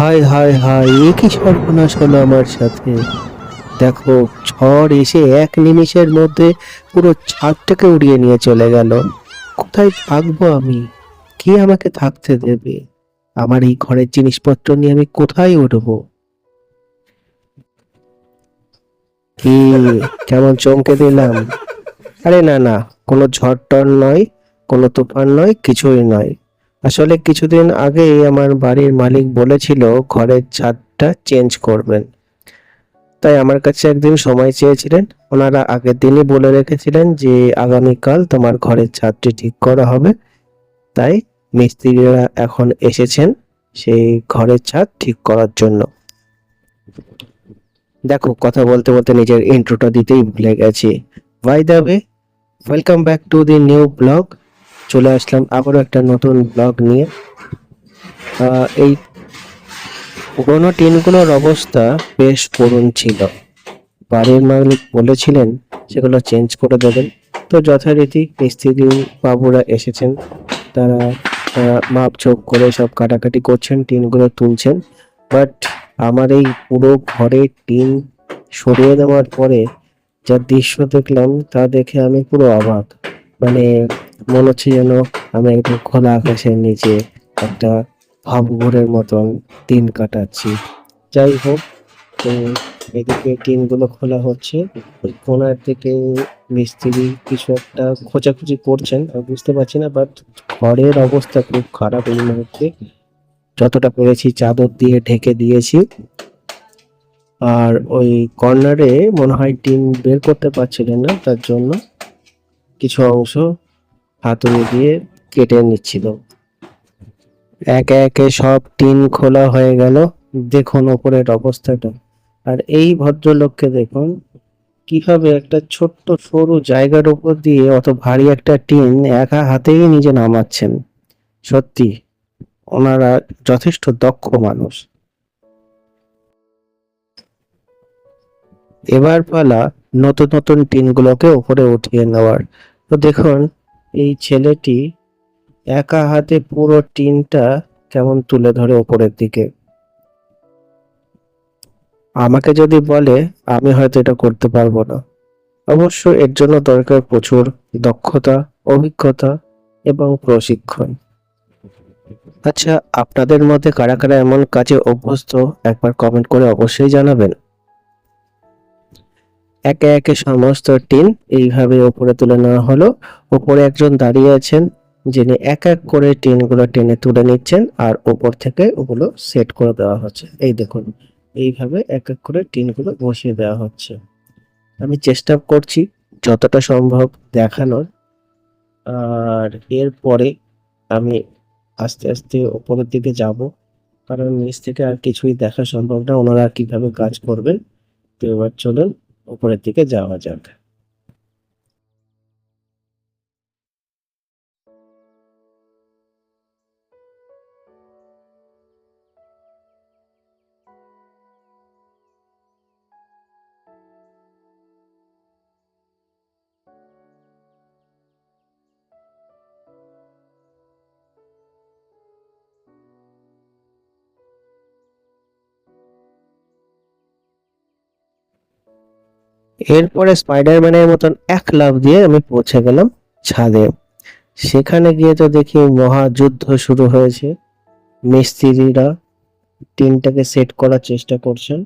হায় হায় হায়, এ কি সর্বনাশ হলো আমার সাথে? দেখো, ঝড় এসে এক নিমিষের মধ্যে পুরো ছাদটাকে উড়িয়ে নিয়ে চলে গেল। কোথায় থাকব আমি? কে আমাকে থাকতে দেবে? আমার এই ঘরের জিনিসপত্র নিয়ে আমি কোথায় উঠবো? কি, কেমন চমকে দিলাম? আরে না না, কোনো ঝড় টর নয়, কোনো তুফান নয়, কিছুই নয়। আসলে কিছুদিন আগেই আমার বাড়ির মালিক বলেছিল ঘরের ছাদটা চেঞ্জ করবেন। তাই আমার কাছে একদিন সময় চেয়েছিলেন। ওনারা আগের দিনই বলে রেখেছিলেন যে আগামীকাল তোমার ঘরের ছাদটি ঠিক করা হবে। তাই মিস্ত্রিরা এখন এসেছেন সেই ঘরের ছাদ ঠিক করার জন্য। দেখো, কথা বলতে বলতে নিজের ইন্ট্রোটা দিতেই ভুলে গেছি। By the way welcome back to the new blog চলে আসলাম আবারও একটা নতুন ব্লগ নিয়ে। এই পুরোনো টিনগুলোর অবস্থা বেশ করুণ ছিল। বাড়ির মালিক বলেছিলেন সেগুলো চেঞ্জ করে দেবেন। তো যথারীতি মিস্ত্রি বাবুরা এসেছেন। তারা মাপঝোপ করে সব কাটাকাটি করছেন, টিনগুলো তুলছেন। বাট আমার এই পুরো ঘরের টিন সরিয়ে দেওয়ার পরে যা দৃশ্য দেখলাম তা দেখে আমি পুরো অবাক। মানে মনে হচ্ছে যেন আমি একদম খোলা আকাশের নিচে একটা ভাবঘুরের মতন দিন কাটাচ্ছি। যাই হোক, তো এদিকে টিনগুলো খোলা হচ্ছে। কোনার থেকে মিস্ত্রি কিছু একটা খোঁজাখুঁজি করছেন। আমি বুঝতে পারছি না বাট ঘরের অবস্থা খুব খারাপ এই মুহূর্তে। যতটা পেরেছি চাদর দিয়ে ঢেকে দিয়েছি। আর ওই কর্নারে মনে হয় টিন বের করতে পারছিলেন না, তার জন্য কিছু অংশ হাতুড়ি দিয়ে কেটে নিচ্ছিল। একে একে সব টিন খোলা হয়ে গেল। দেখুন ওপরের অবস্থাটা। আর এই ভদ্রলোককে দেখুন, কীভাবে একটা ছোট্ট সরু জায়গার উপর দিয়ে অত ভারী একটা টিন একা হাতেই নিজে নামাচ্ছেন। সত্যি, ওনারা যথেষ্ট দক্ষ মানুষ। এবার পালা নতুন নতুন টিনগুলোকে উপরে উঠিয়ে নেওয়ার। তো দেখুন এই ছেলেটি একা হাতে পুরো টিনটা কেমন তুলে ধরে উপরের দিকে। আমাকে যদি বলে, আমি হয়তো এটা করতে পারব না। অবশ্য এর জন্য দরকার প্রচুর দক্ষতা, অভিজ্ঞতা এবং প্রশিক্ষণ। আচ্ছা আপনাদের মধ্যে কারা কারা এমন কাজে অভ্যস্ত? একবার কমেন্ট করে অবশ্যই জানাবেন। একে একে সমস্ত টিন এইভাবে ওপরে তুলে নেওয়া হলো। ওপরে একজন দাঁড়িয়ে আছেন, যিনি এক এক করে টিনগুলো টেনে তুলে নিচ্ছেন আর ওপর থেকে ওগুলো সেট করে দেওয়া হচ্ছে। এই দেখুন, এইভাবে এক এক করে টিনগুলো বসিয়ে দেওয়া হচ্ছে। আমি চেষ্টা করছি যতটা সম্ভব দেখানোর। আর এরপরে আমি আস্তে আস্তে ওপরের দিকে যাব, কারণ নিচ থেকে আর কিছুই দেখা সম্ভব না। ওনারা কীভাবে কাজ করবেন, তো এবার চলুন উপরের দিকে যাওয়া যাক। এরপরে স্পাইডারম্যানের মতন এক লাফ দিয়ে আমি পৌঁছে গেলাম ছাদে। সেখানে গিয়ে তো দেখি মহাযুদ্ধ শুরু হয়েছে। মিস্ত্রিরা টিনটাকে সেট করার চেষ্টা করছেন।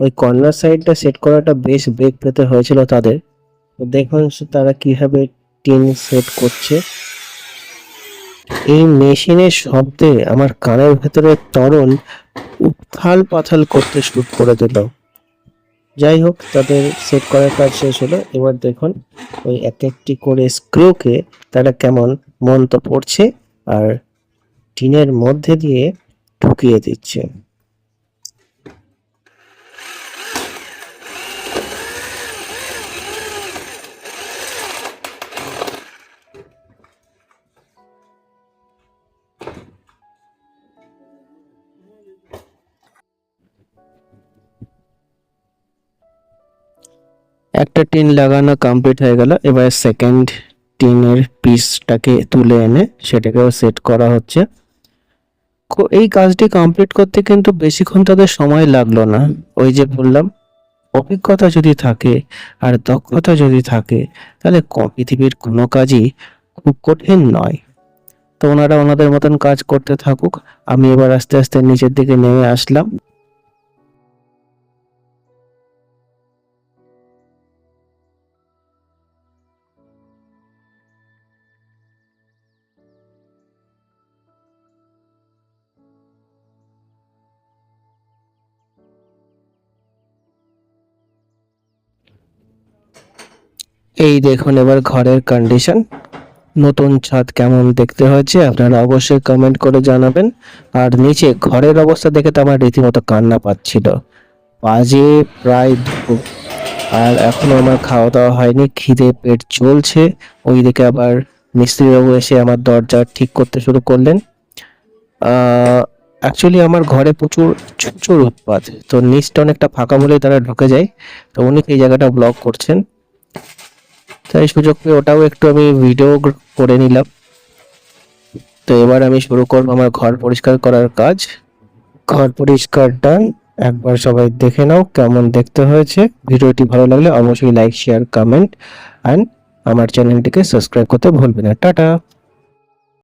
ওই কর্নার সাইডটা সেট করাটা বেশ বেগ পেতে হয়েছিল তাদের। দেখুন তারা কীভাবে টিন সেট করছে। এই মেশিনের শব্দে আমার কানের ভেতরে তরল উত্থাল পাথাল করতে শুরু করে দিল। যাই হোক তাদের সেট করার কাজ শেষ হলো। এবার দেখুন, ওই এক একটি করে স্ক্রুকে তারা কেমন মন্ত পড়ছে আর টিনের মধ্যে দিয়ে ঢুকিয়ে দিচ্ছে। একটা টিন লাগানো কমপ্লিট হয়ে গেল। এবার সেকেন্ড টিনের পিসটাকে তুলে এনে সেটাকেও সেট করা হচ্ছে। এই কাজটি কমপ্লিট করতে কিন্তু বেশিক্ষণ তাদের সময় লাগল না। ওই যে বললাম, অভিজ্ঞতা যদি থাকে আর দক্ষতা যদি থাকে, তাহলে পৃথিবীর কোনো কাজই খুব কঠিন নয়। তো ওনারা ওনাদের মতন কাজ করতে থাকুক। আমি এবার আস্তে আস্তে নিচের দিকে নেমে আসলাম। এই দেখুন এবার ঘরের কন্ডিশন নতুন ছাদ কেমন দেখতে হয়েছে, আপনারা অবশ্যই কমেন্ট করে জানাবেন। আর নিচে ঘরের অবস্থা দেখে তো আমার রীতিমতো কান্না পাচ্ছিল। বাজে প্রায় আর এখনও আমার খাওয়া দাওয়া হয়নি, খিদে পেট চলছে। ওইদিকে আবার মিস্ত্রিবাবু এসে আমার দরজা ঠিক করতে শুরু করলেন। অ্যাকচুয়ালি আমার ঘরে প্রচুর প্রচুর উৎপাত। তো নিচটা অনেকটা ফাঁকা বলেই তারা ঢুকে যায়। তো উনি এই জায়গাটা ব্লক করছেন। তাই সুযোগ পেয়ে ওটাও একটু আমি ভিডিও করে নিলাম। তো এবার আমি শুরু করব আমার ঘর পরিষ্কার করার কাজ। ঘর পরিষ্কার ডান একবার সবাই দেখে নাও কেমন দেখতে হয়েছে। ভিডিওটি ভালো লাগলে অবশ্যই লাইক শেয়ার কমেন্ট অ্যান্ড আমার চ্যানেলটিকে সাবস্ক্রাইব করতে ভুলবে না। টাটা!